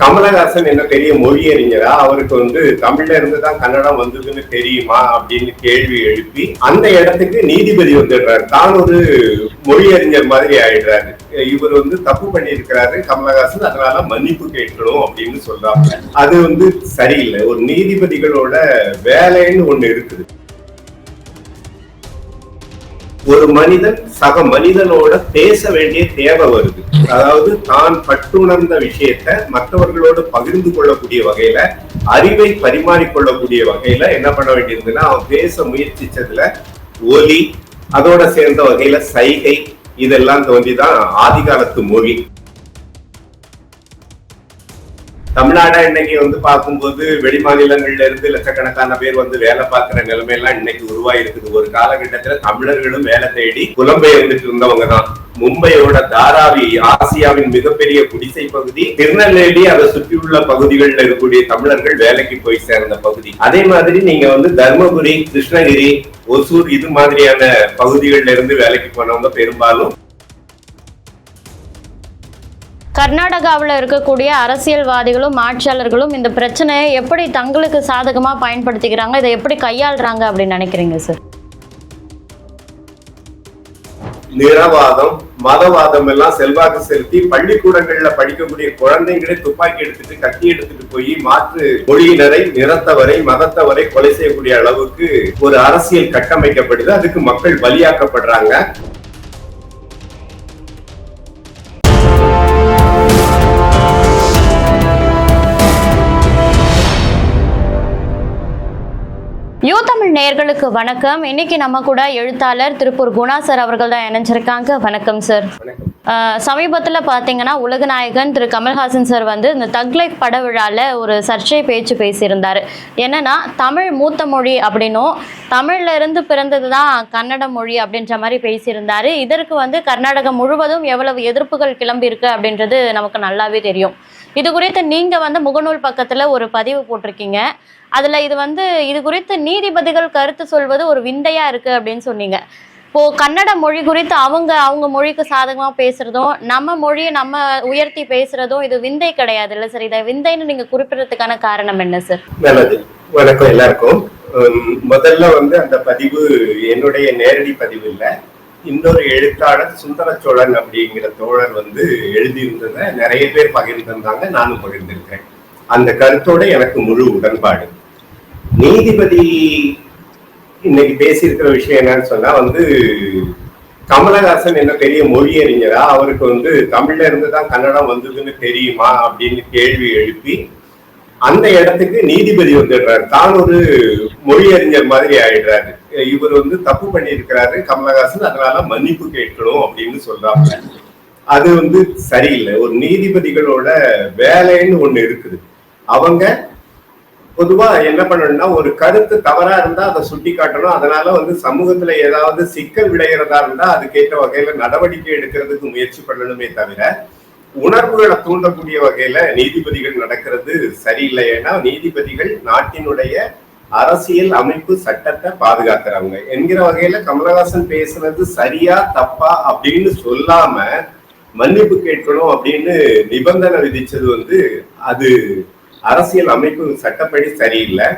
கமலஹாசன் என்ன பெரிய மொழி அறிஞரா? அவருக்கு வந்து தமிழ்ல இருந்து தான் கன்னடம் வந்ததுன்னு தெரியுமா அப்படின்னு கேள்வி எழுப்பி அந்த இடத்துக்கு நீதிபதி வந்துடுறாரு. தான் ஒரு மொழி அறிஞர் மாதிரி ஆயிடுறாரு. இவர் வந்து தப்பு பண்ணியிருக்கிறாரு கமலஹாசன் அதனால மன்னிப்பு கேட்கணும் அப்படின்னு சொல்றாங்க. அது வந்து சரியில்லை. ஒரு நீதிபதிகளோட வேலைன்னு ஒண்ணு இருக்குது. ஒரு மனிதன் சக மனிதனோட பேச வேண்டிய தேவை வருது. அதாவது தான் பட்டுணர்ந்த விஷயத்த மற்றவர்களோடு பகிர்ந்து கொள்ளக்கூடிய வகையில அறிவை பரிமாறிக்கொள்ளக்கூடிய வகையில என்ன பண்ண வேண்டியிருந்ததுன்னா அவன் பேச முயற்சிச்சதுல ஒலி அதோட சேர்ந்த வகையில சைகை இதெல்லாம் தோன்றிதான் ஆதிகாலத்து மொழி. தமிழ்நாடா இன்னைக்கு வந்து பார்க்கும்போது வெளி மாநிலங்கள்ல இருந்து லட்சக்கணக்கான பேர் வந்து வேலை பார்க்கிற நிலைமையெல்லாம் இன்னைக்கு உருவாயிருக்குது. ஒரு காலகட்டத்துல தமிழர்களும் வேலை தேடி புலம்பெயர்ந்துட்டு இருந்தவங்க தான் மும்பையோட தாராவி ஆசியாவின் மிகப்பெரிய குடிசை பகுதி திருநெல்வேலி அதை சுற்றியுள்ள பகுதிகளில் இருக்கக்கூடிய தமிழர்கள் வேலைக்கு போய் சேர்ந்த பகுதி. அதே மாதிரி நீங்க வந்து தர்மபுரி கிருஷ்ணகிரி ஒசூர் இது மாதிரியான பகுதிகளில் இருந்து வேலைக்கு போனவங்க பெரும்பாலும் கர்நாடகாவில் இருக்கக்கூடிய அரசியல்வாதிகளும் ஆட்சியாளர்களும் இந்த பிரச்சனையை எப்படி தங்களுக்கு சாதகமா பயன்படுத்திக்கிறாங்க? இதை எப்படி கையாளுறாங்க அப்படின்னு நினைக்கிறீங்க சார்? நிறவாதம் மதவாதம் எல்லாம் செல்வாக்கு செலுத்தி பள்ளிக்கூடங்கள்ல படிக்கக்கூடிய குழந்தைங்களே துப்பாக்கி எடுத்துட்டு கத்தி எடுத்துட்டு போய் மாற்று மொழியினரை நிறத்தவரை மதத்தவரை கொலை செய்யக்கூடிய அளவுக்கு ஒரு அரசியல் கட்டமைக்கப்படுது. அதுக்கு மக்கள் பலியாக்கப்படுறாங்க. யூ தமிழ் நேயர்களுக்கு வணக்கம். இன்னைக்கு நம்ம கூட எழுத்தாளர் திருப்பூர் குணா சார் அவர்கள் தான் இணைஞ்சிருக்காங்க. வணக்கம் சார். சமீபத்தில் பார்த்தீங்கன்னா உலகநாயகன் திரு கமல்ஹாசன் சார் வந்து இந்த தக் லைஃப் பட விழாவில் ஒரு சர்ச்சை பேச்சு பேசியிருந்தார். என்னன்னா தமிழ் மூத்த மொழி அப்படின்னும் தமிழ்ல இருந்து பிறந்தது தான் கன்னட மொழி அப்படின்ற மாதிரி பேசியிருந்தார். இதற்கு வந்து கர்நாடகம் முழுவதும் எவ்வளவு எதிர்ப்புகள் கிளம்பி இருக்கு அப்படின்றது நமக்கு நல்லாவே தெரியும். இது குறித்து நீங்க வந்து முகநூல் பக்கத்துல ஒரு பதிவு போட்டிருக்கீங்க. அதுல இது வந்து இது குறித்து நீதிபதிகள் கருத்து சொல்வது ஒரு விந்தையா இருக்கு அப்படின்னு சொன்னீங்க. இப்போ கன்னட மொழி குறித்து அவங்க அவங்க மொழிக்கு சாதகமா பேசுறதும் நம்ம மொழியை நம்ம உயர்த்தி பேசுறதும் இது விந்தை கிடையாது இல்ல சார். இதை விந்தைன்னு நீங்க குறிப்பிடறதுக்கான காரணம் என்ன சார்? நல்லது. வணக்கம் எல்லாருக்கும். முதல்ல வந்து அந்த பதிவு என்னுடைய நேரடி பதிவு இல்லை. இன்னொரு எழுத்தாளர் சுந்தர சோழன் அப்படிங்கிற தோழர் வந்து எழுதியிருந்ததை நிறைய பேர் பகிர்ந்திருந்தாங்க நானும் பகிர்ந்திருக்கிறேன். அந்த கருத்தோட எனக்கு முழு உடன்பாடு. நீதிபதி இன்னைக்கு பேசியிருக்கிற விஷயம் என்னன்னு சொன்னா வந்து கமலஹாசன் என்ன பெரிய மொழி அறிஞரா? அவருக்கு வந்து தமிழ்ல இருந்து தான் கன்னடம் வந்ததுன்னு தெரியுமா? அப்படின்னு கேள்வி எழுப்பி அந்த இடத்துக்கு நீதிபதி வந்துடுறாரு. தான் ஒரு மொழி அறிஞர் மாதிரி ஆயிடுறாரு. இவர் வந்து தப்பு பண்ணியிருக்கிறாரு கமலஹாசன் அதனால மன்னிப்பு கேட்கணும் அப்படின்னு சொல்றாங்க. அது வந்து சரியில்லை. ஒரு நீதிபதிகளோட வேலைன்னு ஒண்ணு இருக்குது. அவங்க பொதுவா என்ன பண்ணணும்னா ஒரு கருத்து தவறா இருந்தா அதை சுட்டி காட்டணும். அதனால வந்து சமூகத்துல ஏதாவது சிக்கல் விளையிறதா இருந்தா அதுக்கேற்ற வகையில நடவடிக்கை எடுக்கிறதுக்கு முயற்சி பண்ணணுமே தவிர உணர்வுகளை தூண்டக்கூடிய வகையில நீதிபதிகள் நடக்கிறது சரியில்லை. ஏன்னா நீதிபதிகள் நாட்டினுடைய அரசியல் அமைப்பு சட்டத்தை பாதுகாக்கிறவங்க. என்கிற வகையில கமலஹாசன் பேசுனது சரியா தப்பா அப்படின்னு சொல்லாம மன்னிப்பு கேட்கணும் அப்படின்னு நிபந்தனை விதிச்சது வந்து அது அரசியல் அமைப்பு சட்டப்படி சரியில்லை.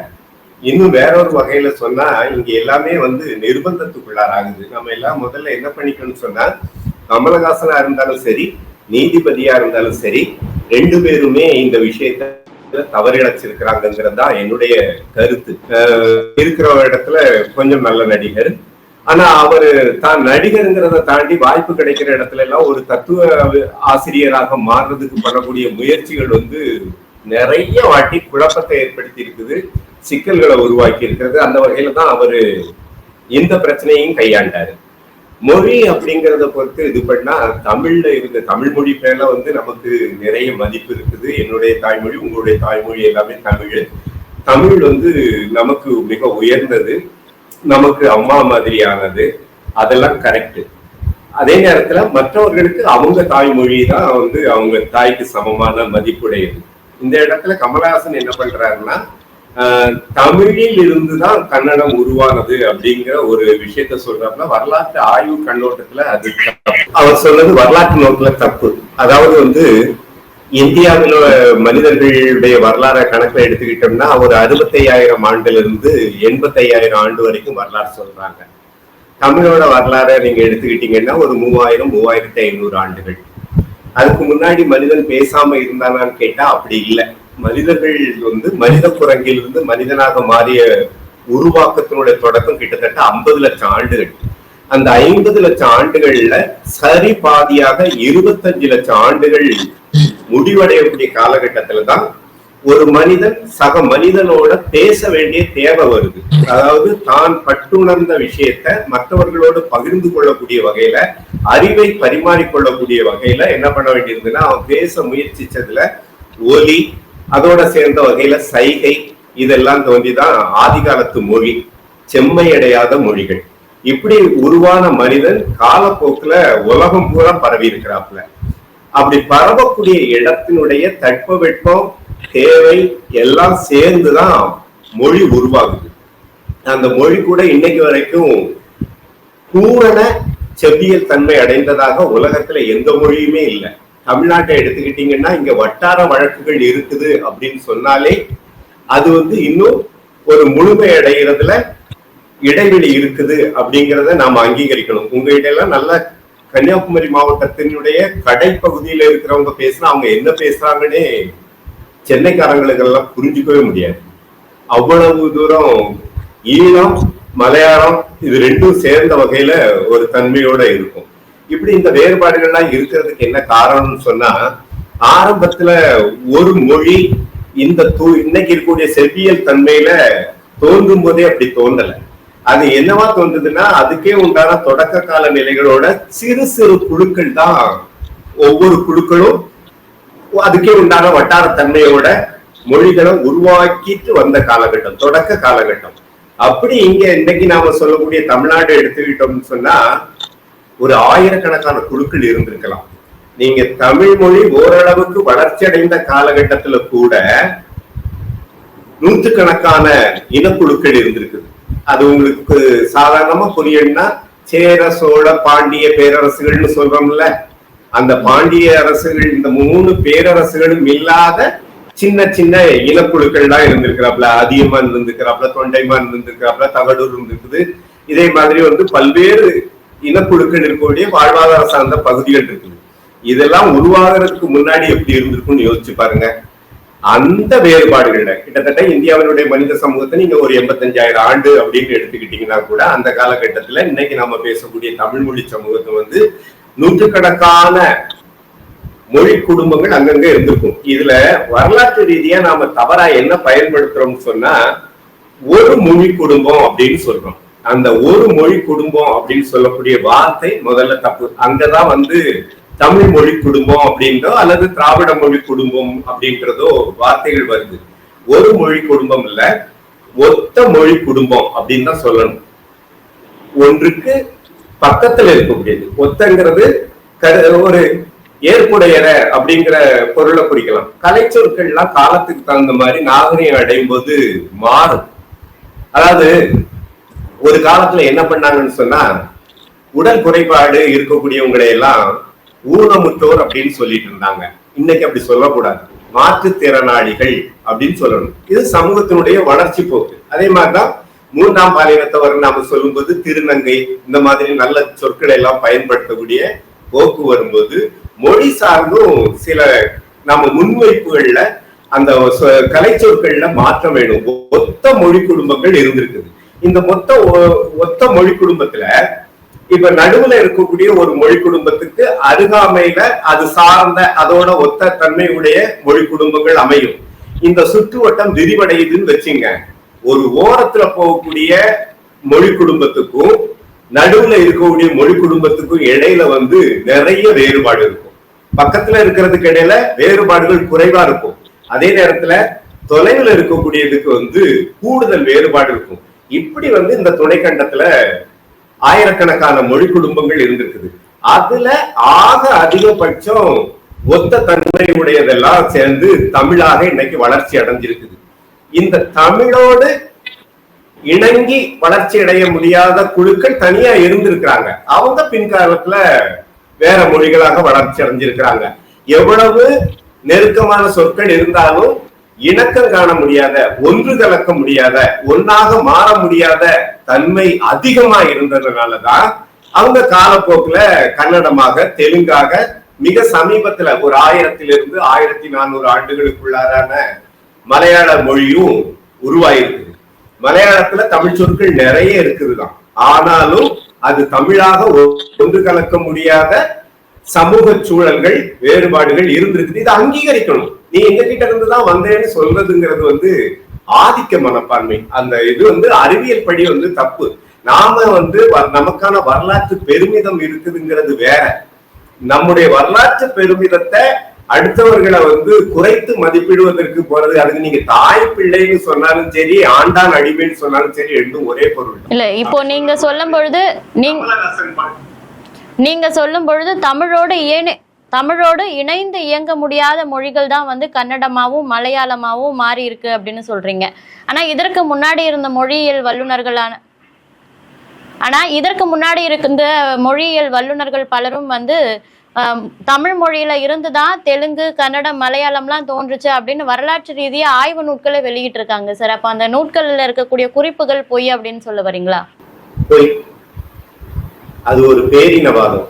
இன்னும் வேறொரு வகையில சொன்னா இங்க எல்லாமே வந்து நிர்பந்தத்துக்குள்ளாராகுது. நம்ம எல்லாம் முதல்ல என்ன பண்ணிக்கணும்னு சொன்னா கமலஹாசனா இருந்தாலும் சரி நீதிபதியா இருந்தாலும் சரி ரெண்டு பேருமே இந்த விஷயத்த தவறிழைச்சிருக்கிறாங்கிறது தான் என்னுடைய கருத்து. இருக்கிற இடத்துல கொஞ்சம் நல்ல நடிகர். ஆனா அவரு தான் நடிகருங்கிறத தாண்டி வாய்ப்பு கிடைக்கிற இடத்துல எல்லாம் ஒரு தத்துவ ஆசிரியராக மாறுறதுக்கு பண்ணக்கூடிய முயற்சிகள் வந்து நிறைய வாட்டி குழப்பத்தை ஏற்படுத்தி இருக்குது சிக்கல்களை உருவாக்கி இருக்கிறது அந்த வகையில தான் அவரு இந்த பிரச்சனையும் கையாண்டாரு. மொழி அப்படிங்கறத பொறுத்து இது பண்ணா தமிழ்ல இருந்த தமிழ் மொழி பேர்ல வந்து நமக்கு நிறைய மதிப்பு இருக்குது. என்னுடைய தாய்மொழி உங்களுடைய தாய்மொழி எல்லாமே தமிழ். தமிழ் வந்து நமக்கு மிக உயர்ந்தது. நமக்கு அம்மா மாதிரியானது. அதெல்லாம் கரெக்ட் அதே நேரத்துல மற்றவர்களுக்கு அவங்க தாய்மொழி தான் வந்து அவங்க தாய்க்கு சமமான மதிப்புடையது. இந்த இடத்துல கமலஹாசன் என்ன பண்றாருன்னா தமிழில் இருந்துதான் கன்னடம் உருவானது அப்படிங்கிற ஒரு விஷயத்த சொல்றாருன்னா வரலாற்று ஆய்வு கண்ணோட்டத்துல அது அவர் சொன்னது வரலாற்று நோக்கில தப்பு. அதாவது வந்து இந்தியாவில் மனிதர்களுடைய வரலாறை கணக்குல எடுத்துக்கிட்டோம்னா ஒரு அறுபத்தையாயிரம் ஆண்டுல இருந்து எண்பத்தையாயிரம் ஆண்டு வரைக்கும் வரலாறு சொல்றாங்க. தமிழோட வரலாறை நீங்க எடுத்துக்கிட்டீங்கன்னா ஒரு மூவாயிரம் மூவாயிரத்தி ஐநூறு ஆண்டுகள். அதுக்கு முன்னாடி மனிதன் பேசாம இருந்தானான்னு கேட்டா அப்படி இல்லை. மனிதர்கள் வந்து மனித குரங்கிலிருந்து மனிதனாக மாறிய உருவாக்கத்தினுடைய தொடக்கம் கிட்டத்தட்ட ஐம்பது லட்சம் ஆண்டுகள். அந்த ஐம்பது லட்சம் ஆண்டுகள்ல சரி பாதியாக இருபத்தஞ்சு லட்சம் ஆண்டுகள் முடிவடையக்கூடிய காலகட்டத்துல தான் ஒரு மனிதன் சக மனிதனோட பேச வேண்டிய தேவை வருது. அதாவது தான் பட்டுணர்ந்த விஷயத்த மற்றவர்களோடு பகிர்ந்து கொள்ளக்கூடிய வகையில அறிவை பரிமாறிக்கொள்ளக்கூடிய வகையில என்ன பண்ண வேண்டியிருந்ததுன்னா அவன் பேச முயற்சிச்சதுல ஒலி அதோட சேர்ந்த வகையில சைகை இதெல்லாம் தோன்றிதான் ஆதிகாலத்து மொழி செம்மையடையாத மொழிகள். இப்படி உருவான மனிதன் காலப்போக்குல உலகம் பூரா பரவி இருக்கிறாப்புல அப்படி பரவக்கூடிய இடத்தினுடைய தட்பவெட்பம் தேவை எல்லாம் சேர்ந்துதான் மொழி உருவாகுது. அந்த மொழி கூட இன்னைக்கு வரைக்கும் பூரண செவ்வியல் தன்மை அடைந்ததாக உலகத்துல எந்த மொழியுமே இல்லை. தமிழ்நாட்டை எடுத்துக்கிட்டீங்கன்னா இங்க வட்டார வழக்குகள் இருக்குது அப்படின்னு சொன்னாலே அது வந்து இன்னும் ஒரு முழுமை அடைகிறதுல இடைவெளி இருக்குது அப்படிங்கிறத நாம அங்கீகரிக்கணும். உங்ககிட்ட எல்லாம் நல்ல கன்னியாகுமரி மாவட்டத்தினுடைய கடைப்பகுதியில இருக்கிறவங்க பேசினா அவங்க என்ன பேசுறாங்கன்னே சென்னைக்காரங்களுக்கெல்லாம் புரிஞ்சுக்கவே முடியாது. அவ்வளவு தூரம் ஈழம் மலையாளம் இது ரெண்டும் சேர்ந்த வகையில ஒரு தன்மையோட இருக்கும். இப்படி இந்த வேறுபாடுகள்லாம் இருக்கிறதுக்கு என்ன காரணம்னு சொன்னா ஆரம்பத்துல ஒரு மொழி இந்த தூ இன்னைக்கு இருக்கக்கூடிய செவ்வியல் தன்மையில தோன்றும் போதே அப்படி தோன்றல. அது என்னவா தோன்றுதுன்னா அதுக்கே உண்டான தொடக்க கால நிலைகளோட சிறு சிறு குழுக்கள் தான் ஒவ்வொரு குழுக்களும் அதுக்கே உண்டான வட்டாரத்தன்மையோட மொழிகளை உருவாக்கிட்டு வந்த காலகட்டம் தொடக்க காலகட்டம். அப்படி இங்க இன்னைக்கு நாம சொல்லக்கூடிய தமிழ்நாடு எடுத்துக்கிட்டோம்னு சொன்னா ஒரு ஆயிரக்கணக்கான குழுக்கள் இருந்திருக்கலாம். நீங்க தமிழ் மொழி ஓரளவுக்கு வளர்ச்சி அடைந்த காலகட்டத்துல கூட நூற்றுக்கணக்கான இனக்குழுக்கள் இருந்திருக்குது. அது உங்களுக்கு சாதாரணமா புரியணும்னா சேர சோழ பாண்டிய பேரரசுகள்னு சொல்றோம்ல. அந்த பாண்டிய அரசுகள் இந்த மூணு பேரரசுகளும் இல்லாத சின்ன சின்ன இனக்குழுக்கள் தான் இருந்திருக்கிறாப்ல அதியமான் இருந்திருக்கிறாப்ல தொண்டைமான் இருந்திருக்கிறாப்ல தகடூர் இருந்திருக்குது. இதே மாதிரி வந்து பல்வேறு இனக்குழுக்கள் இருக்கக்கூடிய வாழ்வாதார சார்ந்த பகுதிகள் இருக்குது. இதெல்லாம் உருவாகிறதுக்கு முன்னாடி எப்படி இருந்திருக்கும்னு யோசிச்சு பாருங்க. அந்த வேறுபாடுகள்ல கிட்டத்தட்ட இந்தியாவினுடைய மனித சமூகத்தை நீங்க ஒரு எண்பத்தஞ்சாயிரம் ஆண்டு அப்படின்னு எடுத்துக்கிட்டீங்கன்னா கூட அந்த காலகட்டத்துல இன்னைக்கு நம்ம பேசக்கூடிய தமிழ் மொழி சமூகத்தை வந்து நூற்றுக்கணக்கான மொழி குடும்பங்கள் அங்கங்க இருந்திருக்கும். இதுல வரலாற்று ரீதியா நாம தவறா என்ன பயன்படுத்துறோம்னு சொன்னா ஒரு மொழி குடும்பம் அப்படின்னு சொல்றோம். அந்த ஒரு மொழி குடும்பம் அப்படின்னு சொல்லக்கூடிய வார்த்தை முதல்ல தப்பு. அங்கதான் வந்து தமிழ் மொழி குடும்பம் அப்படின்றோ அல்லது திராவிட மொழி குடும்பம் அப்படின்றதோ வார்த்தைகள் வருது. ஒரு மொழி குடும்பம் இல்ல ஒத்த மொழி குடும்பம் அப்படின்னு தான் சொல்லணும். ஒன்றுக்கு பக்கத்துல இருக்கக்கூடியது ஒத்தங்கிறது ஒரு ஏற்புடையற அப்படிங்கிற பொருளை குறிக்கலாம். கலைச்சொற்கள்லாம் காலத்துக்கு தகுந்த மாதிரி நாகரிகம் அடையும் போது மாறும். அதாவது ஒரு காலத்துல என்ன பண்ணாங்கன்னு சொன்னா உடல் குறைபாடு இருக்கக்கூடியவங்களை எல்லாம் ஊனமுற்றோர் அப்படின்னு சொல்லிட்டு இருந்தாங்க. இன்னைக்கு அப்படி சொல்லக்கூடாது. மாற்றுத்திறனாளிகள் அப்படின்னு சொல்லணும். இது சமூகத்தினுடைய வளர்ச்சி போக்கு. அதே மாதிரிதான் மூன்றாம் பாலினத்தவர் நாம சொல்லும்போது திருநங்கை இந்த மாதிரி நல்ல சொற்களை எல்லாம் பயன்படுத்தக்கூடிய போக்கு வரும்போது மொழி சார்ந்தும் சில நம்ம முன்வைப்புகள்ல அந்த கலை கலைச்சொற்கள்ல மாற்றம் வேணும். ஒத்த மொழி குடும்பங்கள் இருந்திருக்குது. இந்த மொத்த ஒ- ஒத்த மொழி குடும்பத்துல இப்ப நடுவுல இருக்கக்கூடிய ஒரு மொழி குடும்பத்துக்கு அருகாமையில அது சார்ந்த அதோட ஒத்த தன்மையுடைய மொழி குடும்பங்கள் அமையும். இந்த சுற்றுவட்டம் விரிவடையுதுன்னு வச்சுங்க. ஒரு ஓரத்துல போகக்கூடிய மொழி குடும்பத்துக்கும் நடுவுல இருக்கக்கூடிய மொழி குடும்பத்துக்கும் இடையில வந்து நிறைய வேறுபாடு இருக்கும். பக்கத்துல இருக்கிறதுக்கு இடையில வேறுபாடுகள் குறைவா இருக்கும். அதே நேரத்துல தொலைவில் இருக்கக்கூடியதுக்கு வந்து கூடுதல் வேறுபாடு இருக்கும். இப்படி வந்து இந்த துணைக்கண்டத்துல ஆயிரக்கணக்கான மொழி குடும்பங்கள் இருந்திருக்குது. அதுல ஆக அதிகபட்சம் ஒத்த தன்மையுடையதெல்லாம் சேர்ந்து தமிழாக இன்னைக்கு வளர்ச்சி அடைஞ்சிருக்குது. இந்த தமிழோடு இணங்கி வளர்ச்சி அடைய முடியாத குழுக்கள் தனியா இருந்திருக்கிறாங்க. அவங்க பின்காலத்துல வேற மொழிகளாக வளர்ச்சி அடைஞ்சிருக்கிறாங்க. எவ்வளவு நெருக்கமான சொற்கள் இருந்தாலும் இணக்கம் காண முடியாத ஒன்று கலக்க முடியாத ஒன்னாக மாற முடியாத தன்மை அதிகமா இருந்ததுனாலதான் அவங்க காலப்போக்குல கன்னடமாக தெலுங்காக மிக சமீபத்துல ஒரு ஆயிரத்திலிருந்து ஆயிரத்தி நானூறு ஆண்டுகளுக்குள்ளாரான மலையாள மொழியும் உருவாயிருக்குது மலையாளத்துல தமிழ் சொற்கள் நிறைய இருக்குதுதான். ஆனாலும் அது தமிழாக ஒன்று கலக்க முடியாத சமூக சூழல்கள் வேறுபாடுகள் இருந்திருக்குது. இதை அங்கீகரிக்கணும். நீ எங்க கிட்ட இருந்து தான் வந்தேன்னு சொல்றதுங்கிறது வந்து ஆதிக்க மனப்பான்மை. அந்த இது வந்து அறிவியல் படி வந்து தப்பு. நாம வந்து வ- நமக்கான வரலாற்று பெருமிதம் இருக்குதுங்கிறது வேற. நம்முடைய வரலாற்று பெருமிதத்தை அடுத்தவர்களை வந்து குறைத்து மதிப்பிடுவதற்கு போறது அதுக்கு நீங்க தாய் பிள்ளைன்னு சொன்னாலும் சரி ஆண்டான் அடிமைன்னு சொன்னாலும் சரி ரெண்டும் ஒரே பொருள். இல்ல இப்போ நீங்க சொல்லும் பொழுது நீங்க சொல்லும் பொழுது தமிழோட இணை தமிழோடு இணைந்து இயங்க முடியாத மொழிகள் தான் வந்து கன்னடமாவும் மலையாளமாவும் மாறி இருக்கு அப்படின்னு சொல்றீங்க. ஆனா இதற்கு முன்னாடி இருந்த மொழியியல் வல்லுநர்களான ஆனா இதற்கு முன்னாடி இருந்த மொழியியல் வல்லுநர்கள் பலரும் வந்து தமிழ் மொழியில இருந்து தான் தெலுங்கு கன்னடம் மலையாளம்லாம் தோன்றுச்சு அப்படின்னு வரலாற்று ரீதியா ஆய்வு நூட்களை வெளியிட்டு இருக்காங்க சார். அப்ப அந்த நூட்கள்ல இருக்கக்கூடிய குறிப்புகள் பொய் அப்படின்னு சொல்ல வரீங்களா? பொய். அது ஒரு பேரினவாதம்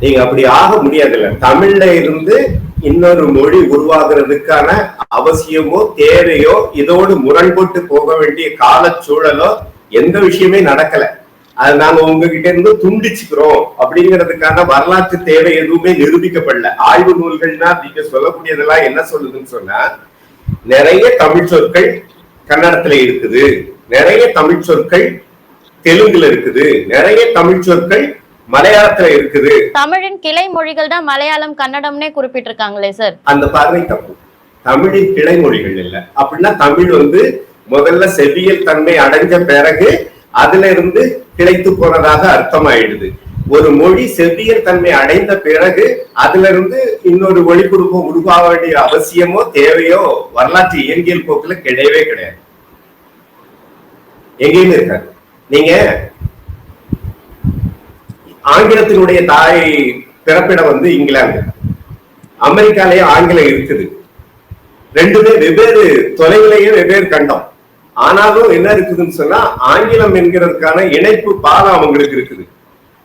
நீங்க அப்படி ஆக முடியாதுல்ல. தமிழ்ல இருந்து இன்னொரு மொழி உருவாகிறதுக்கான அவசியமோ தேவையோ இதோடு முரண்பட்டு போக வேண்டிய காலச்சூழலோ எந்த விஷயமே நடக்கல. அது நாங்க உங்ககிட்ட இருந்து துண்டிச்சுக்கிறோம் அப்படிங்கிறதுக்கான வரலாற்று தேவை எதுவுமே நிரூபிக்கப்படல. ஆய்வு நூல்கள்னா நீங்க சொல்லக்கூடியதெல்லாம் என்ன சொல்லுதுன்னு சொன்னா நிறைய தமிழ் சொற்கள் கன்னடத்துல இருக்குது. நிறைய தமிழ் சொற்கள் தெலுங்குல இருக்குது. நிறைய தமிழ் சொற்கள் மலையாளத்துல இருக்குது. தமிழின் கிளை மொழிகள் தான் மலையாளம் கன்னடம்னே குறிப்பிட்டிருக்காங்களே சார். அந்த பார்வை தப்பு. தமிழின் கிளை மொழிகள் இல்ல. அப்படின்னா தமிழ் வந்து முதல்ல செவ்வியல் தன்மை அடைஞ்ச பிறகு அதுல இருந்து கிளைத்து போனதாக அர்த்தம் ஆயிடுது ஒரு மொழி செவ்வியல் தன்மை அடைந்த பிறகு அதுல இருந்து இன்னொரு ஒளி குடும்பம் உருவாக வேண்டிய அவசியமோ தேவையோ வரலாற்று இயற்பியல் போக்குல கிடையவே கிடையாது. எங்கேயுமே இருக்காது. நீங்க ஆங்கிலத்தினுடைய தாய் பிறப்பிடம் வந்து இங்கிலாந்து. அமெரிக்காலேயே ஆங்கிலம் இருக்குது. ரெண்டுமே வெவ்வேறு தொலைவிலேயே வெவ்வேறு கண்டம். ஆனாலும் என்ன இருக்குதுன்னு சொன்னா ஆங்கிலம் என்கிறதுக்கான இணைப்பு பாலம் அவங்களுக்கு இருக்குது.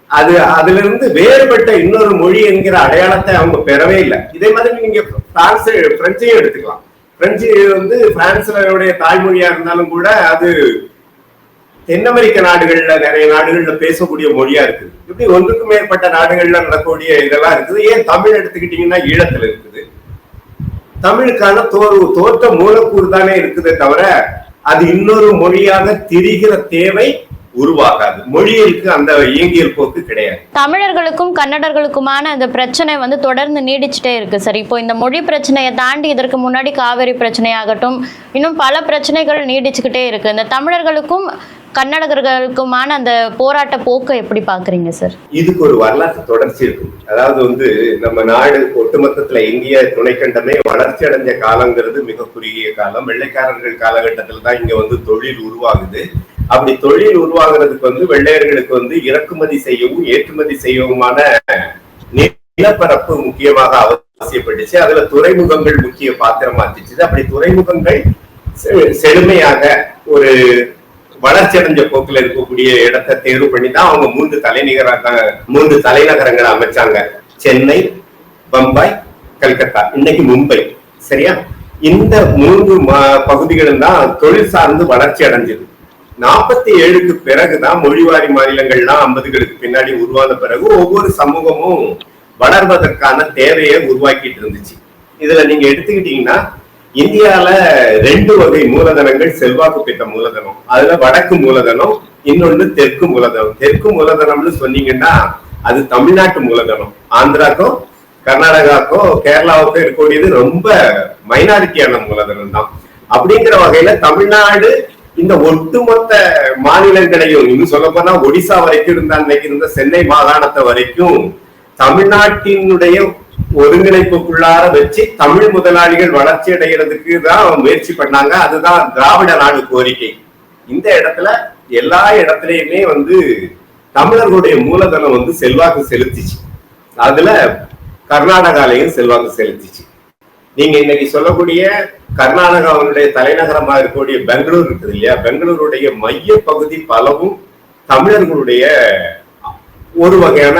அது அதுல இருந்து வேறுபட்ட இன்னொரு மொழி என்கிற அடையாளத்தை அவங்க பெறவே இல்லை. இதே மாதிரி நீங்க பிரான்ஸ் பிரெஞ்சையும் எடுத்துக்கலாம். பிரெஞ்சு வந்து பிரான்ஸ்லோடைய தாய்மொழியா இருந்தாலும் கூட அது தென் அமெரிக்க நாடுகள்ல நிறைய நாடுகள்ல பேசக்கூடிய மொழியா இருக்குது. இப்படி ஒன்றுக்கும் மேற்பட்ட நாடுகள்ல நடக்கக்கூடிய இதெல்லாம் இருக்குது. ஏன் தமிழ் எடுத்துக்கிட்டீங்கன்னா ஈழத்துல இருக்குது. தமிழுக்கான தோறு தோற்ற மூலக்கூறு தானே இருக்குதே தவிர அது இன்னொரு மொழியாக திரிகிற தேவை உருவாகாது. மொழியியலுக்கு அந்த இயங்கியல் போக்கு கிடையாது. தமிழர்களுக்கும் கன்னடர்களுக்குமான அந்த பிரச்சனை வந்து தொடர்ந்து நீடிச்சுட்டே இருக்கு சார். இப்போ இந்த மொழி பிரச்சனையை தாண்டி இதற்கு முன்னாடி காவிரி பிரச்சனையாகட்டும் இன்னும் பல பிரச்சனைகள் நீடிச்சுக்கிட்டே இருக்கு. இந்த தமிழர்களுக்கும் கன்னடர்களுக்குமான அந்த போராட்ட போக்கை எப்படி பாக்குறீங்க சார்? இதுக்கு ஒரு வரலாற்று தொடர்ச்சி இருக்கும் அதாவது வந்து நம்ம நாடு ஒட்டுமொத்தத்துல இந்திய துணைக்கண்டமே வளர்ச்சி அடைஞ்ச காலங்கிறது மிக குறுகிய காலம். வெள்ளைக்காரர்கள் காலகட்டத்தில் தான் இங்க வந்து தொழில் உருவாகுது. அப்படி தொழில் உருவாகிறதுக்கு வந்து வெள்ளையர்களுக்கு வந்து இறக்குமதி செய்யவும் ஏற்றுமதி செய்யவுமான நிலப்பரப்பு முக்கியமாக அவசியப்பட்டுச்சு. அதுல துறைமுகங்கள் முக்கிய பாத்திரம் அப்படி துறைமுகங்கள் செ- செழுமையாக ஒரு வளர்ச்சி அடைஞ்ச போக்குல இருக்கக்கூடிய இடத்தை தேர்வு பண்ணி தான் அவங்க மூன்று தலைநகராக மூன்று தலைநகரங்களை அமைச்சாங்க. சென்னை பம்பாய் கல்கத்தா. இன்னைக்கு மும்பை. சரியா? இந்த மூன்று ம- பகுதிகளும் தான் தொழில் சார்ந்து வளர்ச்சி அடைஞ்சது. நாற்பத்தி ஏழுக்கு பிறகுதான் மொழிவாரி மாநிலங்கள்லாம் ஐம்பதுகளுக்கு பின்னாடி உருவான பிறகு ஒவ்வொரு சமூகமும் வளர்வதற்கான தேவையை உருவாக்கிட்டு இருந்துச்சு. இதுல நீங்க எடுத்துக்கிட்டீங்கன்னா இந்தியால ரெண்டு வகை மூலதனங்கள் செல்வாக்கு பெற்ற மூலதனம். அதுல வடக்கு மூலதனம் இன்னொன்னு தெற்கு மூலதனம். தெற்கு மூலதனம்னு சொன்னீங்கன்னா அது தமிழ்நாட்டு மூலதனம். ஆந்திராக்கும் கர்நாடகாக்கும் கேரளாவுக்கும் இருக்கக்கூடியது ரொம்ப மைனாரிட்டியான மூலதனம் தான். அப்படிங்கிற வகையில தமிழ்நாடு இந்த ஒட்டுமொத்த மாநிலங்களையும் இன்னும் சொல்ல போனா ஒடிசா வரைக்கும் இருந்தா அன்னைக்கு இருந்த சென்னை மாகாணத்தை வரைக்கும் தமிழ்நாட்டினுடைய ஒருங்கிணைப்புக்குள்ளார வச்சு தமிழ் முதலாளிகள் வளர்ச்சி அடைகிறதுக்கு தான் முயற்சி பண்ணாங்க. அதுதான் திராவிட நாடு கோரிக்கை. இந்த இடத்துல எல்லா இடத்துலயுமே வந்து தமிழர்களுடைய மூலதனம் வந்து செல்வாக்கு செலுத்திச்சு. அதுல கர்நாடகாலையும் செல்வாக்கு செலுத்திச்சு. நீங்க இன்னைக்கு சொல்லக்கூடிய கர்நாடகாவினுடைய தலைநகரமா இருக்கக்கூடிய பெங்களூர் இருக்குது இல்லையா? பெங்களூருடைய மைய பகுதி பலவும் தமிழர்களுடைய ஒரு வகையான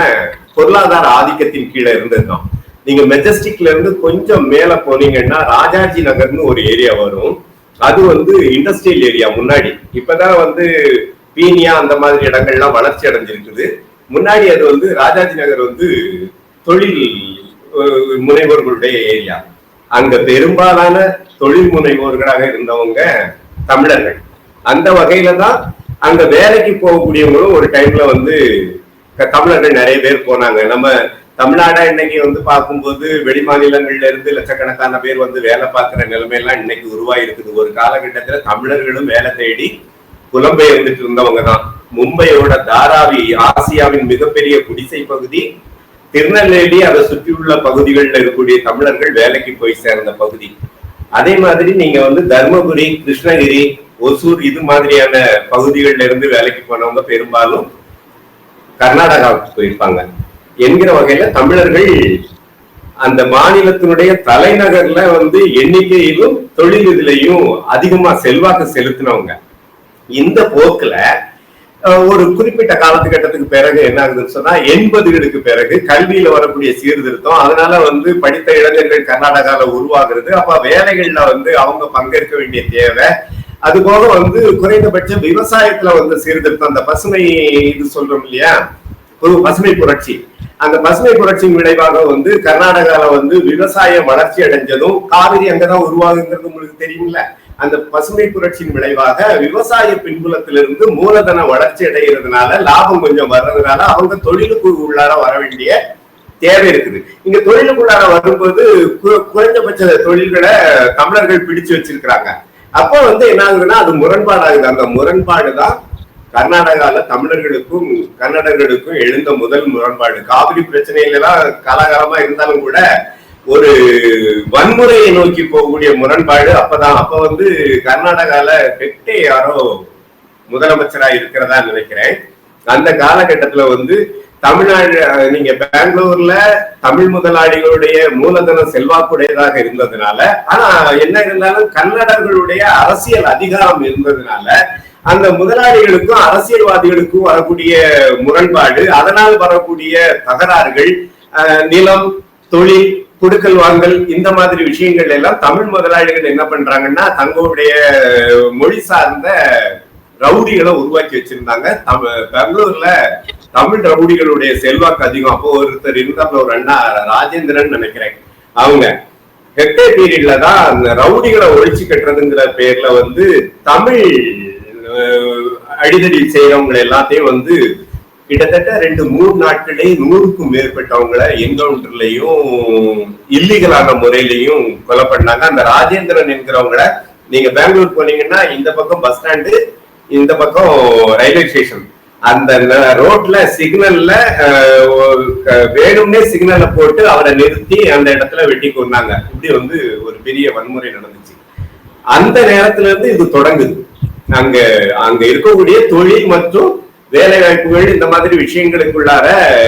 பொருளாதார ஆதிக்கத்தின் கீழே இருந்ததுதான். நீங்க மெஜஸ்டிக்ல இருந்து கொஞ்சம் மேல போனீங்கன்னா ராஜாஜி நகர்னு ஒரு ஏரியா வரும். அது வந்து இண்டஸ்ட்ரியல் ஏரியா முன்னாடி. இப்பதான் வந்து பீனியா அந்த மாதிரி இடங்கள்லாம் வளர்ச்சி அடைஞ்சிருக்குது. முன்னாடி அது வந்து ராஜாஜி நகர் வந்து தொழில் முனைவர்களுடைய முனைவோர்களுடைய ஏரியா அங்க பெரும்பாலான தொழில் முனைவோர்களாக இருந்தவங்க தமிழர்கள். அந்த வகையில தான் அங்க வேலைக்கு போகக்கூடியவங்களும் ஒரு டைம்ல வந்து தமிழர்கள் நிறைய பேர் போனாங்க. நம்ம தமிழ்நாடா இன்னைக்கு வந்து பார்க்கும்போது வெளி மாநிலங்கள்ல இருந்து லட்சக்கணக்கான பேர் வந்து வேலை பார்க்கிற நிலைமையெல்லாம் இன்னைக்கு உருவாயிருக்குது. ஒரு காலகட்டத்துல தமிழர்களும் வேலை தேடி புலம்பெயர்ந்துட்டு இருந்தவங்க தான் மும்பையோட தாராவி ஆசியாவின் மிகப்பெரிய குடிசை பகுதி திருநெல்வேலி அதை சுற்றியுள்ள பகுதிகளில் இருக்கக்கூடிய தமிழர்கள் வேலைக்கு போய் சேர்ந்த பகுதி. அதே மாதிரி நீங்க வந்து தர்மபுரி கிருஷ்ணகிரி ஒசூர் இது மாதிரியான பகுதிகளில் இருந்து வேலைக்கு போனவங்க பெரும்பாலும் கர்நாடகாவுக்கு போயிருப்பாங்க. என்கிற வகையில தமிழர்கள் அந்த மாநிலத்தினுடைய தலைநகர்ல வந்து எண்ணிக்கையிலும் தொழில் இதுலையும் அதிகமா செல்வாக்கு செலுத்தினவங்க. இந்த போக்குல ஒரு குறிப்பிட்ட காலத்துக்கட்டத்துக்கு பிறகு என்ன ஆகுதுன்னு சொன்னா எண்பதுகளுக்கு பிறகு கல்வியில வரக்கூடிய சீர்திருத்தம் அதனால வந்து படித்த இளைஞர்கள் கர்நாடகால உருவாகுறது அப்ப வேலைகள்ல வந்து அவங்க பங்கேற்க வேண்டிய தேவை. அது போக வந்து குறைந்தபட்சம் விவசாயத்துல வந்து சீர்திருத்தம் அந்த பசுமை இது சொல்றோம் இல்லையா? ஒரு பசுமை புரட்சி. அந்த பசுமை புரட்சியின் விளைவாக வந்து கர்நாடகால வந்து விவசாயம் வளர்ச்சி அடைஞ்சதும் காவிரி அங்கதான் உருவாகுங்கிறது உங்களுக்கு தெரியுங்கள அந்த பசுமை புரட்சியின் விளைவாக விவசாய பின்புலத்திலிருந்து மூலதன வளர்ச்சி அடைகிறதுனால லாபம் கொஞ்சம் வர்றதுனால அவங்க தொழிலுக்கு உள்ளார வர வேண்டிய தேவை இருக்குது. இங்க தொழிலுக்குள்ளார வரும்போது கு- குறைந்தபட்ச தொழில்களை தமிழர்கள் பிடிச்சு வச்சிருக்கிறாங்க. அப்போ வந்து என்ன ஆகுதுன்னா அது முரண்பாடாகுது. அந்த முரண்பாடு தான் கர்நாடகால தமிழர்களுக்கும் கன்னடர்களுக்கும் எழுந்த முதல் முரண்பாடு. காவிரி பிரச்சனையில எல்லாம் காலாகாலமா இருந்தாலும் கூட ஒரு வன்முறையை நோக்கி போகக்கூடிய முரண்பாடு அப்பதான். அப்ப வந்து கர்நாடகால ஹெக்டே யாரோ முதலமைச்சரா இருக்கிறதா நினைக்கிறேன். அந்த காலகட்டத்துல வந்து தமிழ்நாடு நீங்க பெங்களூர்ல தமிழ் முதலாளிகளுடைய மூலதனம் செல்வாக்குடையதாக இருந்ததுனால ஆனா என்ன இருந்தாலும் கன்னடர்களுடைய அரசியல் அதிகாரம் இருந்ததுனால அந்த முதலாளிகளுக்கும் அரசியல்வாதிகளுக்கும் வரக்கூடிய முரண்பாடு அதனால் வரக்கூடிய தகராறுகள் அஹ், நிலம் தொழில் குடுக்கல் வாங்கல் இந்த மாதிரி விஷயங்கள் எல்லாம் தமிழ் முதலாளிகள் என்ன பண்றாங்கன்னா தங்களுடைய மொழி சார்ந்த ரவுடிகளை உருவாக்கி வச்சிருந்தாங்க. பெங்களூர்ல தமிழ் ரவுடிகளுடைய செல்வாக்கு அதிகம். அப்போ ஒருத்தர் இருந்தாங்க ஒரு அண்ணா ராஜேந்திரன் நினைக்கிறேன். அவங்க ஹெக்டே பீரியட்ல தான் அந்த ரவுடிகளை ஒழிச்சு கட்டுறதுங்கிற பேர்ல வந்து தமிழ் அடிதடி செய்யறவங்க எல்லாத்தையும் வந்து கிட்டத்தட்ட ரெண்டு மூணு நாட்களே நூறுக்கும் மேற்பட்டவங்களை என்கவுண்டர்லயும் இல்லீகலான முறையிலையும் கொலை பண்ணாங்க. அந்த ராஜேந்திரன் என்கிறவங்களை நீங்க பெங்களூர் போனீங்கன்னா இந்த பக்கம் பஸ் ஸ்டாண்டு இந்த பக்கம் ரயில்வே ஸ்டேஷன் அந்த ந- ரோட்ல சிக்னல்ல வேணும்னே சிக்னலை போட்டு அவரை நிறுத்தி அந்த இடத்துல வெட்டி கொண்டாங்க இப்படி வந்து ஒரு பெரிய வன்முறை நடந்துச்சு. அந்த நேரத்துல இருந்து இது தொடங்குது. அங்க அங்க இருக்கக்கூடிய தொழில் மற்றும் வேலை வாய்ப்புகள் இந்த மாதிரி விஷயங்களுக்குள்ளார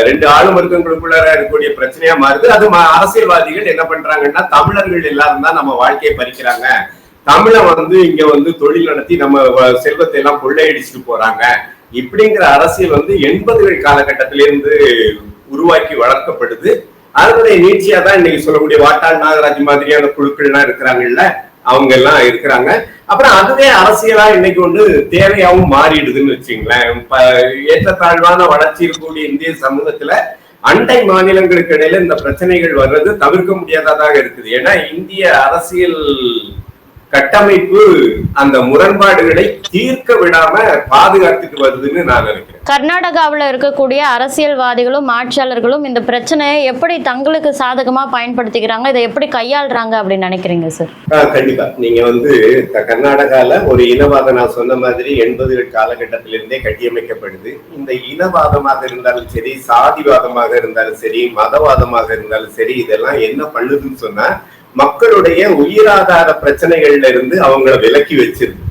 ரெண்டு ஆளுமர்க்கங்களுக்குள்ளார இருக்கக்கூடிய பிரச்சனையா மாறுது. அது அரசியல்வாதிகள் என்ன பண்றாங்கன்னா தமிழர்கள் எல்லாரும் தான் நம்ம வாழ்க்கையை பறிக்கிறாங்க. தமிழை வந்து இங்க வந்து தொழில் நடத்தி நம்ம செல்வத்தை எல்லாம் கொள்ளையடிச்சுட்டு போறாங்க. இப்படிங்கிற அரசியல் வந்து எண்பதுகள் காலகட்டத்திலிருந்து உருவாக்கி வளர்க்கப்படுது. அதனுடைய நீட்சியா தான் இன்னைக்கு சொல்லக்கூடிய வாட்டாள் நாகராஜ் மாதிரியான குழுக்கள்லாம் இருக்கிறாங்கல்ல அவங்க எல்லாம் இருக்கிறாங்க. அப்புறம் அதுவே அரசியலா இன்னைக்கு வந்து தேவையாவும் மாறிடுதுன்னு வச்சுங்களேன். இப்ப ஏற்றத்தாழ்வான வளர்ச்சியில் கூடிய இந்திய சமூகத்துல அண்டை மாநிலங்களுக்கு இடையில இந்த பிரச்சனைகள் வர்றது தவிர்க்க முடியாததாக இருக்குது. ஏன்னா இந்திய அரசியல் கட்டமைப்பு அந்த முரண்பாடுகளை தீர்க்க விடாம பாதுகாத்துட்டு வருதுன்னு நான் நினைக்கிறேன். கர்நாடகாவில் இருக்கக்கூடிய அரசியல்வாதிகளும் ஆட்சியாளர்களும் இந்த பிரச்சனையை எப்படி தங்களுக்கு சாதகமா பயன்படுத்திக்கிறாங்க இதை எப்படி கையாளுறாங்க அப்படின்னு நினைக்கிறீங்க சார்? கண்டிப்பா. நீங்க வந்து கர்நாடகால ஒரு இனவாதம் நான் சொன்ன மாதிரி எண்பதுகள் காலகட்டத்திலிருந்தே கட்டியமைக்கப்படுது. இந்த இனவாதமாக இருந்தாலும் சரி சாதிவாதமாக இருந்தாலும் சரி மதவாதமாக இருந்தாலும் சரி இதெல்லாம் என்ன பண்ணுதுன்னு சொன்னா மக்களுடைய உயிராதார பிரச்சனைகள்ல இருந்து அவங்கள விலக்கி வச்சிருக்கு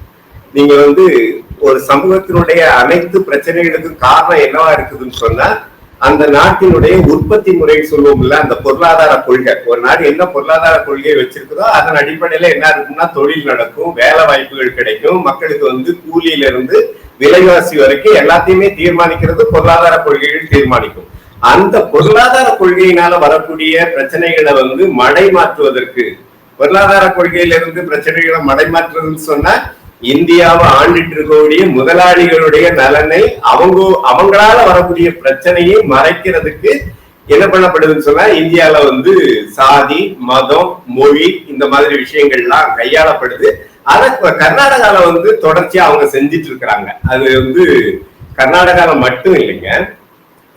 நீங்க வந்து ஒரு சமூகத்தினுடைய அனைத்து பிரச்சனைகளுக்கும் காரணம் என்னவா இருக்குதுன்னு சொன்னா அந்த நாட்டினுடைய உற்பத்தி முறை சொல்லுவோம்ல அந்த பொருளாதார கொள்கை. ஒரு நாடு என்ன பொருளாதார கொள்கையை வச்சிருக்குதோ அதன் அடிப்படையில என்ன இருக்கும்னா தொழில் நடக்கும் வேலை வாய்ப்புகள் கிடைக்கும் மக்களுக்கு வந்து கூலியில இருந்து விலைவாசி வரைக்கும் எல்லாத்தையுமே தீர்மானிக்கிறது பொருளாதார கொள்கைகள் தீர்மானிக்கும். அந்த பொருளாதார கொள்கையினால வரக்கூடிய பிரச்சனைகளை வந்து மடை மாற்றுவதற்கு பொருளாதார கொள்கையிலிருந்து பிரச்சனைகளை மடை மாற்றுறதுன்னு சொன்னா இந்தியாவை ஆண்டிட்டு இருக்கக்கூடிய முதலாளிகளுடைய நலனை அவங்க அவங்களால வரக்கூடிய பிரச்சனையை மறைக்கிறதுக்கு என்ன பண்ணப்படுதுன்னு சொன்னா இந்தியால வந்து சாதி மதம் மொழி இந்த மாதிரி விஷயங்கள்லாம் கையாளப்படுது. ஆனா கர்நாடகால வந்து தொடர்ச்சியா அவங்க செஞ்சிட்டு இருக்கிறாங்க. அது வந்து கர்நாடகால மட்டும் இல்லைங்க.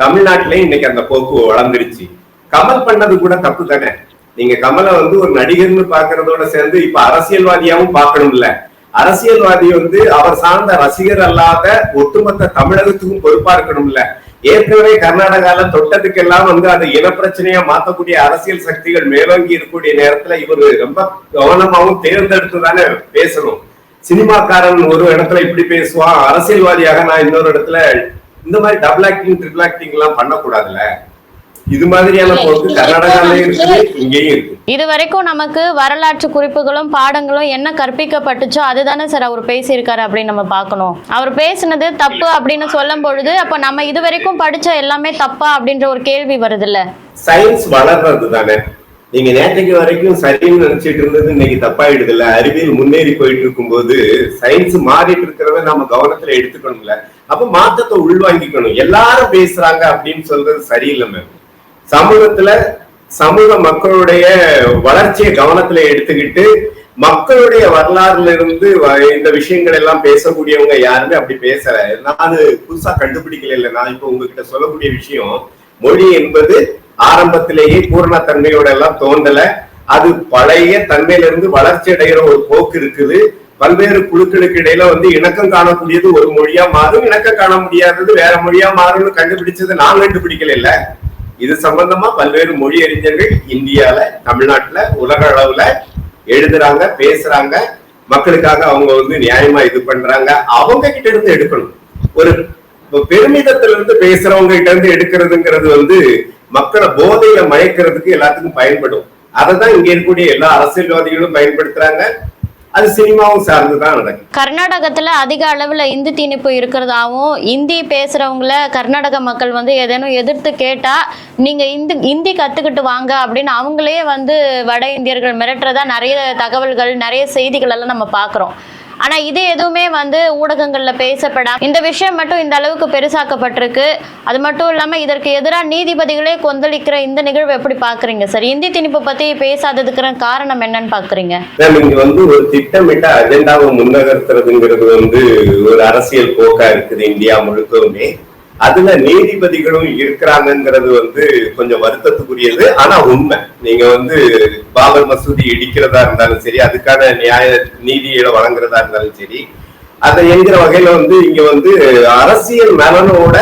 தமிழ்நாட்டிலயும் இன்னைக்கு அந்த போக்கு வளர்ந்துருச்சு. கமல் பண்ணது கூட தப்பு தானே? நீங்க கமலை வந்து ஒரு நடிகர்னு பாக்குறதோட சேர்ந்து இப்ப அரசியல்வாதியாவும் பார்க்கணும்ல. அரசியல்வாதி வந்து அவர் சார்ந்த ரசிகர் அல்லாத ஒட்டுமொத்த தமிழகத்துக்கும் பொறுப்பா இருக்கணும்ல. ஏற்கனவே கர்நாடகால தொட்டதுக்கெல்லாம் வந்து அது இனப்பிரச்சனையா மாத்தக்கூடிய அரசியல் சக்திகள் மேலோங்கி இருக்கக்கூடிய நேரத்துல இவர் ரொம்ப கவனமாவும் தேர்ந்தெடுத்து தானே பேசணும். சினிமாக்காரன் ஒரு இடத்துல இப்படி பேசுவான். அரசியல்வாதியாக நான் இன்னொரு இடத்துல இந்த மாதிரி டபுள் ஆக்டிங் ட்ரிபிள் ஆக்டிங் எல்லாம் பண்ணக்கூடாதுல்ல? இது மாதிரியான போக்கு கர்நாடகாலயும் இருக்குது இங்கேயும் இருக்கு இது வரைக்கும் நமக்கு வரலாற்று குறிப்புகளும் பாடங்களும் என்ன கற்பிக்கப்பட்டுச்சோ அதுதானே சார் அவர் பேசியிருக்காரு அப்படின்னு நம்ம பார்க்கணும். அவர் பேசுனது தப்பு அப்படின்னு சொல்லும் பொழுது அப்ப நம்ம இது வரைக்கும் படிச்ச எல்லாமே தப்பா அப்படின்ற ஒரு கேள்வி வருதுல்ல? சயின்ஸ் வளர்றது தானே நீங்க நேற்றைக்கு வரைக்கும் சரின்னு நினைச்சிட்டு இருந்தது இன்னைக்கு தப்பாயிடுதுல அறிவியல் முன்னேறி போயிட்டு இருக்கும்போது சயின்ஸ் மாறிட்டு இருக்கிறத நம்ம கவனத்துல எடுத்துக்கணும்ல. அப்ப மாற்றத்தை உள்வாங்கிக்கணும். எல்லாரும் பேசுறாங்க அப்படின்னு சொல்றது சரியில்லை மேம் சமூகத்துல சமூக மக்களுடைய வளர்ச்சியை கவனத்துல எடுத்துக்கிட்டு மக்களுடைய வரலாறுல இருந்து வ- இந்த விஷயங்கள் எல்லாம் பேசக்கூடியவங்க யாருமே அப்படி பேசல. நான் புதுசா கண்டுபிடிக்கல இல்ல. நான் இப்ப உங்ககிட்ட சொல்லக்கூடிய விஷயம் மொழி என்பது ஆரம்பத்திலேயே பூரணத்தன்மையோட எல்லாம் தோன்றல. அது பழைய தன்மையிலிருந்து வளர்ச்சி அடைகிற ஒரு போக்கு இருக்குது. பல்வேறு குழுக்களுக்கு இடையில வந்து இணக்கம் காணக்கூடியது ஒரு மொழியா மாறும் இணக்கம் காண முடியாதது வேற மொழியா மாறும்னு கண்டுபிடிச்சது நான் கண்டுபிடிக்கல இல்ல. இது சம்பந்தமா பல்வேறு மொழி அறிஞர்கள் இந்தியால தமிழ்நாட்டுல உலக அளவுல எழுதுறாங்க பேசுறாங்க. மக்களுக்காக அவங்க வந்து நியாயமா இது பண்றாங்க. அவங்க கிட்ட இருந்து எடுக்கணும். ஒரு பெருமிதத்துல இருந்து பேசுறவங்க கிட்ட இருந்து எடுக்கிறதுங்கிறது வந்து மக்களை போதையில மயக்கிறதுக்கு எல்லாத்துக்கும் பயன்படும். அதை தான் இங்க இருக்கக்கூடிய எல்லா அரசியல்வாதிகளும் பயன்படுத்துறாங்க. அது சினிமாவும் சார்ந்துதான் நடக்கும் கர்நாடகத்துல அதிக அளவுல இந்து திணிப்பு இருக்கிறதாவும் இந்தி பேசுறவங்கள கர்நாடக மக்கள் வந்து ஏதேனும் எதிர்த்து கேட்டா நீங்க இந்து இந்தி கத்துக்கிட்டு வாங்க அப்படின்னு அவங்களே வந்து வட இந்தியர்கள் மிரட்டுறதா நிறைய தகவல்கள் நிறைய செய்திகள் எல்லாம் நம்ம பாக்குறோம். ஆனா இது எதுவுமே வந்து ஊடகங்கள்ல பேசப்படாம இந்த விஷயம் மட்டும் இந்த அளவுக்கு பெருசாக்கப்பட்டிருக்கு. அது மட்டும் இல்லாம இதற்கு எதிராக நீதிபதிகளே கொந்தளிக்கிற இந்த நிகழ்வு எப்படி பாக்குறீங்க சார்? இந்தி திணிப்பு பத்தி பேசாததுக்கு காரணம் என்னன்னு பாக்குறீங்க? இங்க வந்து ஒரு திட்டமிட்ட அஜெண்டாவை முன்னகர்த்துறதுங்கிறது வந்து ஒரு அரசியல் போக்கா இருக்குது இந்தியா முழுக்கவுமே. அதுல நீதிபதிகளும் இருக்கிறாங்கங்கிறது வந்து கொஞ்சம் வருத்தத்துக்குரியது. ஆனா உண்மை. நீங்க வந்து பாபர் மசூதி இடிக்கிறதா இருந்தாலும் சரி அதுக்கான நியாய நீதியை வழங்குறதா இருந்தாலும் சரி அதை என்கிற வகையில வந்து இங்க வந்து அரசியல் நலனோட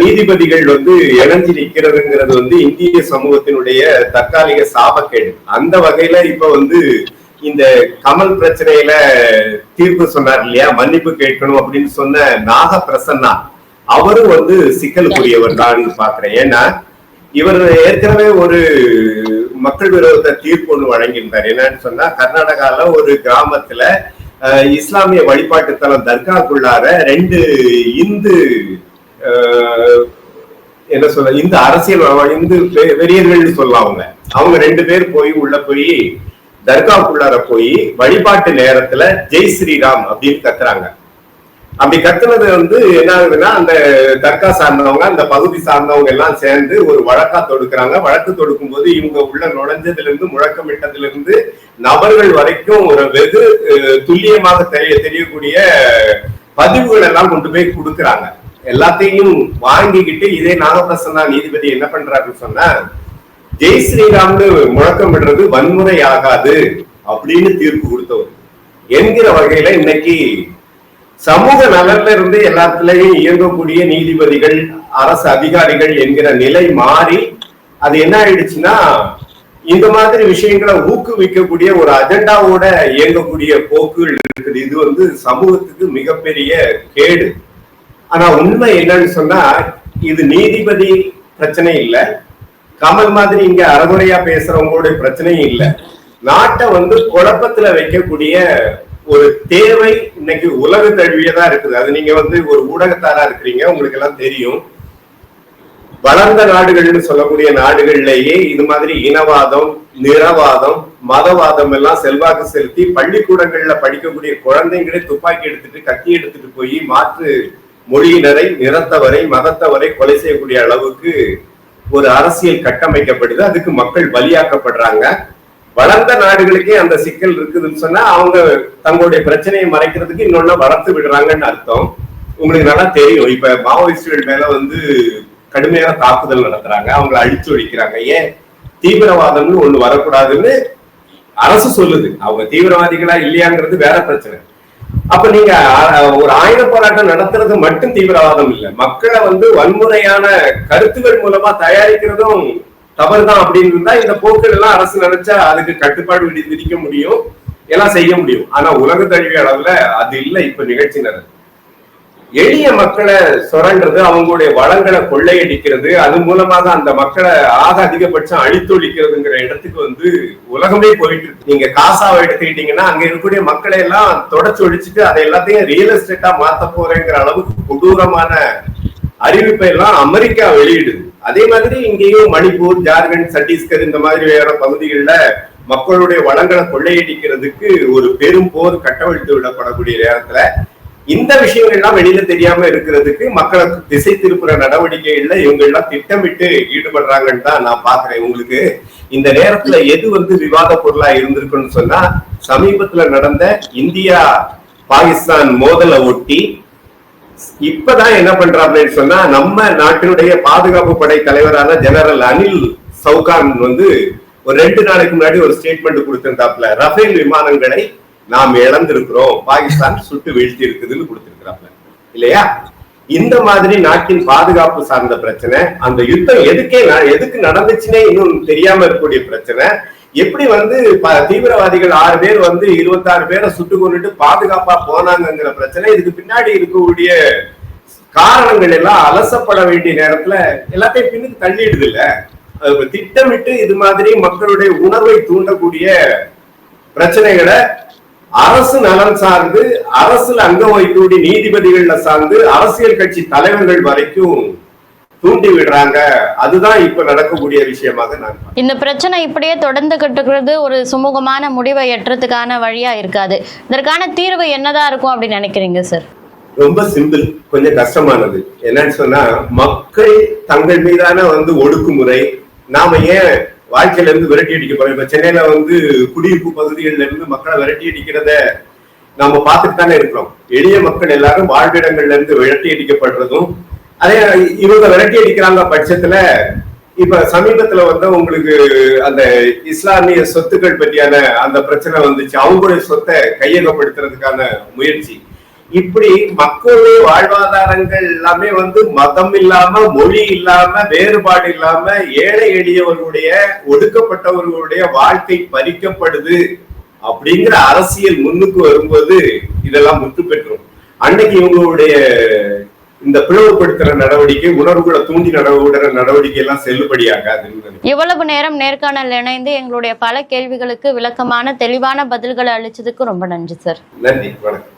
நீதிபதிகள் வந்து இணைஞ்சு நிற்கிறதுங்கிறது வந்து இந்திய சமூகத்தினுடைய தற்காலிக சாபக்கேடு. அந்த வகையில இப்ப வந்து இந்த கமல் பிரச்சனையில தீர்ப்பு சொன்னார் இல்லையா? மன்னிப்பு கேட்கணும் அப்படின்னு சொன்ன நாக பிரசன்னா அவரும் வந்து சிக்கலுக்குரியவர் தான் பாக்குறேன் ஏன்னா இவர் ஏற்கனவே ஒரு மக்கள் விரோத தீர்ப்பு ஒண்ணு வழங்கியிருந்தார். என்னன்னு சொன்னா கர்நாடகால ஒரு கிராமத்துல இஸ்லாமிய வழிபாட்டுத்தலம் தர்காக்குள்ளார ரெண்டு இந்து என்ன சொல்ல இந்த அரசியல் இந்து பெ- வெறியர்கள்னு சொல்லலாம் அவங்க. அவங்க ரெண்டு பேர் போய் உள்ள போய் தர்காக்குள்ளார போய் வழிபாட்டு நேரத்துல ஜெய் ஸ்ரீராம் அப்படின்னு கத்துறாங்க. அப்படி கத்துனது வந்து என்ன ஆகுதுன்னா அந்த தர்கா சார்ந்தவங்க அந்த பகுதி சார்ந்தவங்க எல்லாம் சேர்ந்து ஒரு வழக்கா தொடுக்கிறாங்க. வழக்கு தொடுக்கும் போது இவங்க உள்ள நுழைஞ்சதுல இருந்து முழக்கமிட்டதுல இருந்து நபர்கள் வரைக்கும் ஒரு வெகு துல்லியமாக தெரிய தெரியக்கூடிய பதிவுகள் எல்லாம் கொண்டு போய் கொடுக்குறாங்க. எல்லாத்தையும் வாங்கிக்கிட்டு இதே நாகப்பிரசன்னா நீதிபதி என்ன பண்றாருன்னு சொன்னா ஜெய் ஸ்ரீராம்னு முழக்கமிடுறது வன்முறை ஆகாது அப்படின்னு தீர்ப்பு கொடுத்தவர். என்கிற வகையில இன்னைக்கு சமூக நலன்ல இருந்து எல்லாத்துலயும் இயங்கக்கூடிய நீதிபதிகள் அரசு அதிகாரிகள் என்கிற நிலை மாறி அது என்ன ஆயிடுச்சுன்னா இந்த மாதிரி விஷயங்களை ஊக்குவிக்கக்கூடிய ஒரு அஜெண்டாவோட இயங்கக்கூடிய போக்குகள் இருக்குது. இது வந்து சமூகத்துக்கு மிகப்பெரிய கேடு. ஆனா உண்மை என்னன்னு சொன்னா இது நீதிபதி பிரச்சனை இல்லை. கமல் மாதிரி இங்க அறகுறையா பேசுறவங்களுடைய பிரச்சனையும் இல்லை. நாட்டை வந்து குழப்பத்துல வைக்கக்கூடிய ஒரு தேவை இன்னைக்கு உலக தழுவியதா இருக்குது. அது நீங்க வந்து ஒரு ஊடகத்தாரா இருக்கிறீங்க உங்களுக்கு எல்லாம் தெரியும். வளர்ந்த நாடுகள்னு சொல்லக்கூடிய நாடுகள்லயே இது மாதிரி இனவாதம் நிறவாதம் மதவாதம் எல்லாம் செல்வாக்கு செலுத்தி பள்ளிக்கூடங்கள்ல படிக்கக்கூடிய குழந்தைங்களே துப்பாக்கி எடுத்துட்டு கத்தி எடுத்துட்டு போய் மாற்று மொழியினரை நிறத்தவரை மதத்தவரை கொலை செய்யக்கூடிய அளவுக்கு ஒரு அரசியல் கட்டமைக்கப்படுது. அதுக்கு மக்கள் பலியாக்கப்படுறாங்க. வளர்ந்த நாடுகளுக்கே அந்த சிக்கல் இருக்குதுன்னு சொன்னா அவங்க தங்களுடைய பிரச்சனையை மறைக்கிறதுக்கு இன்னொன்னு வளர்த்து விடுறாங்கன்னு அர்த்தம். உங்களுக்கு நல்லா தெரியும். இப்ப மாவோயிஸ்டுகள் மேல வந்து கடுமையான தாக்குதல் நடத்துறாங்க. அவங்களை அழிச்சு ஒழிக்கிறாங்க. ஏன்? தீவிரவாதம்னு ஒண்ணு வரக்கூடாதுன்னு அரசு சொல்லுது. அவங்க தீவிரவாதிகளா இல்லையாங்கிறது வேற பிரச்சனை. அப்ப நீங்க ஒரு ஆயுத போராட்டம் நடத்துறது மட்டும் தீவிரவாதம் இல்லை. மக்களை வந்து வன்முறையான கருத்துக்கள் மூலமா தயாரிக்கிறதும் தவறுதான் அப்படின்னு இருந்தா இந்த போக்குகள் எல்லாம் அரசு நினைச்சா அதுக்கு கட்டுப்பாடு விதி- விதிக்க முடியும் எல்லாம் செய்ய முடியும். ஆனா உலக தழுவிய அளவுல அது இல்ல இப்ப நிகழ்ச்சி நடக்குது எளிய மக்களை சுரண்டது அவங்களுடைய வளங்களை கொள்ளையடிக்கிறது அது மூலமாக அந்த மக்களை ஆக அதிகபட்சம் அழித்தொழிக்கிறதுங்கிற இடத்துக்கு வந்து உலகமே போயிட்டு இருக்கு. நீங்க காசாவை எடுத்துக்கிட்டீங்கன்னா அங்க இருக்கக்கூடிய மக்களை எல்லாம் தொடச்சு ஒழிச்சிட்டு அதை எல்லாத்தையும் ரியல் எஸ்டேட்டா மாத்த போறேங்கிற அளவுக்கு கொடூரமான அறிவிப்பை எல்லாம் அமெரிக்கா வெளியிடுது. அதே மாதிரி இங்கேயும் மணிப்பூர் ஜார்க்கண்ட் சத்தீஸ்கர் இந்த மாதிரி வேற பகுதிகளில் மக்களுடைய வளங்களை கொள்ளையடிக்கிறதுக்கு ஒரு பெரும் போர் கட்டவிழ்த்து விடப்படக்கூடிய நேரத்துல இந்த விஷயங்கள் எல்லாம் வெளியில தெரியாம இருக்கிறதுக்கு மக்களை திசை திருப்புற நடவடிக்கைகள்ல இவங்க எல்லாம் திட்டமிட்டு ஈடுபடுறாங்கன்னு தான் நான் பாக்குறேன் உங்களுக்கு இந்த நேரத்துல எது வந்து விவாத பொருளா இருந்திருக்குன்னு சொன்னா சமீபத்துல நடந்த இந்தியா பாகிஸ்தான் மோதலை ஒட்டி இப்பதான் என்ன பண்றாப்லன்னு சொன்னா நம்ம நாட்டினுடைய பாதுகாப்பு படை தலைவரான ஜெனரல் அனில் சவுகான் வந்து ஒரு ரெண்டு நாளைக்கு முன்னாடி ஒரு ஸ்டேட்மெண்ட் கொடுத்திருந்தாப்ல ரஃபேல் விமானங்களை நாம் இழந்திருக்கிறோம் பாகிஸ்தான் சுட்டு வீழ்த்தி இருக்குதுன்னு கொடுத்திருக்கிறாப்ல இல்லையா? இந்த மாதிரி நாட்டின் பாதுகாப்பு சார்ந்த பிரச்சனை அந்த யுத்தம் எதுக்கே எதுக்கு நடந்துச்சுன்னே இன்னும் தெரியாம இருக்கக்கூடிய பிரச்சனை எப்படி வந்து தீவிரவாதிகள் ஆறு பேர் வந்து இருபத்தாறு பேரை சுட்டு கொண்டுட்டு பாதுகாப்பா போனாங்கங்கிற பிரச்சனை இதுக்கு பின்னாடி இருக்கக்கூடிய காரணங்கள் எல்லாம் அலசப்பட வேண்டிய நேரத்துல எல்லாத்தையும் பின்னுக்கு தள்ளிடுது இல்ல. அது திட்டமிட்டு இது மாதிரி மக்களுடைய உணர்வை தூண்டக்கூடிய பிரச்சனைகளை அரசு நலன் சார்ந்து அரசுல அங்கம் வகிக்கக்கூடிய நீதிபதிகள்ல சார்ந்து அரசியல் கட்சி தலைவர்கள் வரைக்கும் தூண்டி விடுறாங்க. அதுதான் இப்ப நடக்கக்கூடிய விஷயமாக நான். இந்த பிரச்சனை இப்படியே தொடர்ந்துகிட்டு இருக்கிறது ஒரு சுமூகமான முடிவை எட்டுறதுக்கான வழியா இருக்காது. இதற்கான தீர்வு என்னதான் இருக்கும் அப்படின்னு நினைக்கிறீங்க சார் ரொம்ப சிம்பிள் கொஞ்சம் கஷ்டமானது. என்னன்னு சொன்னா மக்கள் தங்கள் மீதான வந்து ஒடுக்குமுறை நாம ஏன் வாழ்க்கையில இருந்து விரட்டி அடிக்க போறோம்? இப்ப சென்னையில வந்து குடியிருப்பு பகுதிகளில இருந்து மக்களை விரட்டி அடிக்கிறத நாம பார்த்துட்டு தானே இருக்கிறோம். எளிய மக்கள் எல்லாரும் வாழ்விடங்கள்ல இருந்து விரட்டி அடிக்கப்படுறதும் அதே இவங்க விரட்டி அடிக்கிறாங்க பட்சத்துல இப்ப சமீபத்துல வந்து உங்களுக்கு அந்த இஸ்லாமிய சொத்துக்கள் பற்றியான அந்த பிரச்சனை வந்துச்சு. அவங்களுடைய சொத்தை கையகப்படுத்துறதுக்கான முயற்சி. இப்படி மக்களுடைய வாழ்வாதாரங்கள் எல்லாமே வந்து மதம் இல்லாம மொழி இல்லாம வேறுபாடு இல்லாம ஏழை எளியவர்களுடைய ஒடுக்கப்பட்டவர்களுடைய வாழ்க்கை பறிக்கப்படுது அப்படிங்கிற அரசியல் முன்னுக்கு வரும்போது இதெல்லாம் முற்று பெற்றும் அன்னைக்கு இவங்களுடைய இந்த பிளவுபடுத்துற நடவடிக்கை உணர்வுகளை தூண்டி நடவுகிற நடவடிக்கை எல்லாம் செல்லுபடியாகாதுன்னு நினைக்கிறேன். இவ்வளவு நேரம் நேர்காணல் இணைந்து எங்களுடைய பல கேள்விகளுக்கு விளக்கமான தெளிவான பதில்களை அளிச்சதுக்கு ரொம்ப நன்றி சார் நன்றி வணக்கம்